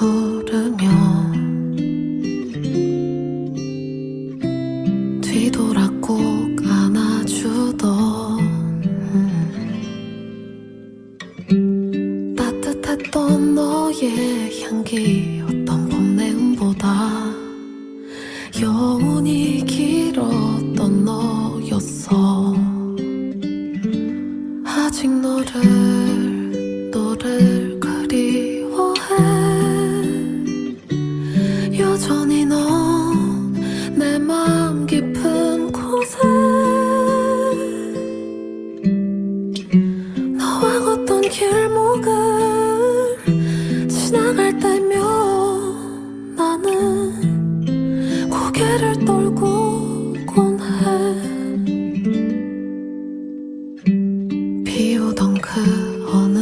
부르며 뒤돌아 꼭 안아주던 따뜻했던 너의 향기 어떤 봄내음보다 여운이 길었던 너였어. 아직 너를 여전히 넌 내 마음 깊은 곳에 너와 걷던 길목을 지나갈 때면 나는 고개를 떨고곤 해. 비오던 그 어느